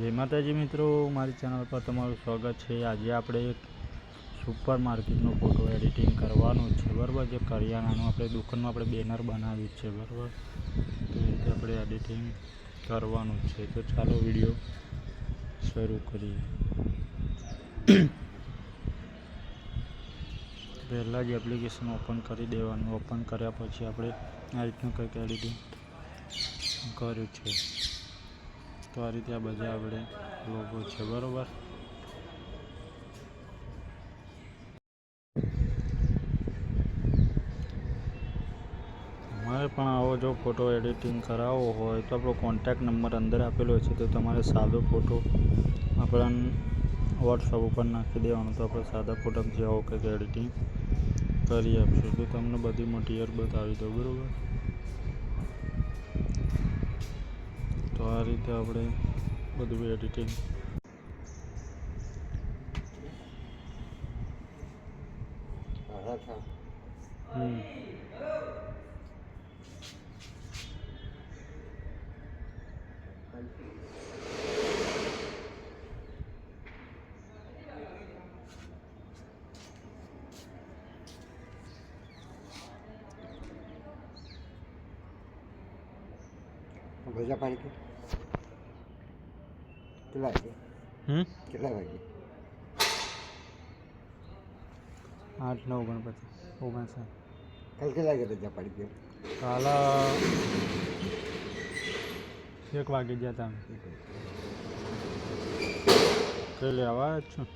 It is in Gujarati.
જય માતાજી મિત્રો, મારી ચેનલ પર તમારું સ્વાગત છે. આજે આપણે એક સુપર માર્કેટનો ફોટો એડિટિંગ કરવાનો છે, બરાબર? જે કરિયાણાનું આપણે દુકાનમાં આપણે બેનર બનાવ્યું છે, બરાબર? તો એ રીતે આપણે એડિટિંગ કરવાનું છે. તો ચાલો વીડિયો શરૂ કરીએ. પહેલાં જ એપ્લિકેશન ઓપન કરી દેવાનું. ઓપન કર્યા પછી આપણે આ રીતનું કંઈક એડિટિંગ કર્યું છે. તો આ રીતે આ બધા આપણે લોગો છે, બરાબર? તમારે પણ આવો જો ફોટો એડિટિંગ કરાવવો હોય તો આપણો કોન્ટેક્ટ નંબર અંદર આપેલો છે, તો તમારે સાદો ફોટો આપણને વોટ્સઅપ ઉપર નાખી દેવાનો, તો આપણે સાદા ફોટામાં જે આવો કંઈક એડિટિંગ કરી આપશું. તો તમને બધી મટીરિયલ બતાવી દઉં, બરાબર? આ રીતે આપણે બધું એડિટિંગ હમ ભેજા પાડી કે કેટલા વાગે હમ કેટલા વાગે આઠ નવ ગણપતિ ઓગણસાઠ કાલ કેટલા વાગે રજા પાડી દે કાલે એક વાગે ગયા હતા અમે કઈ લેવા આવ્યા છું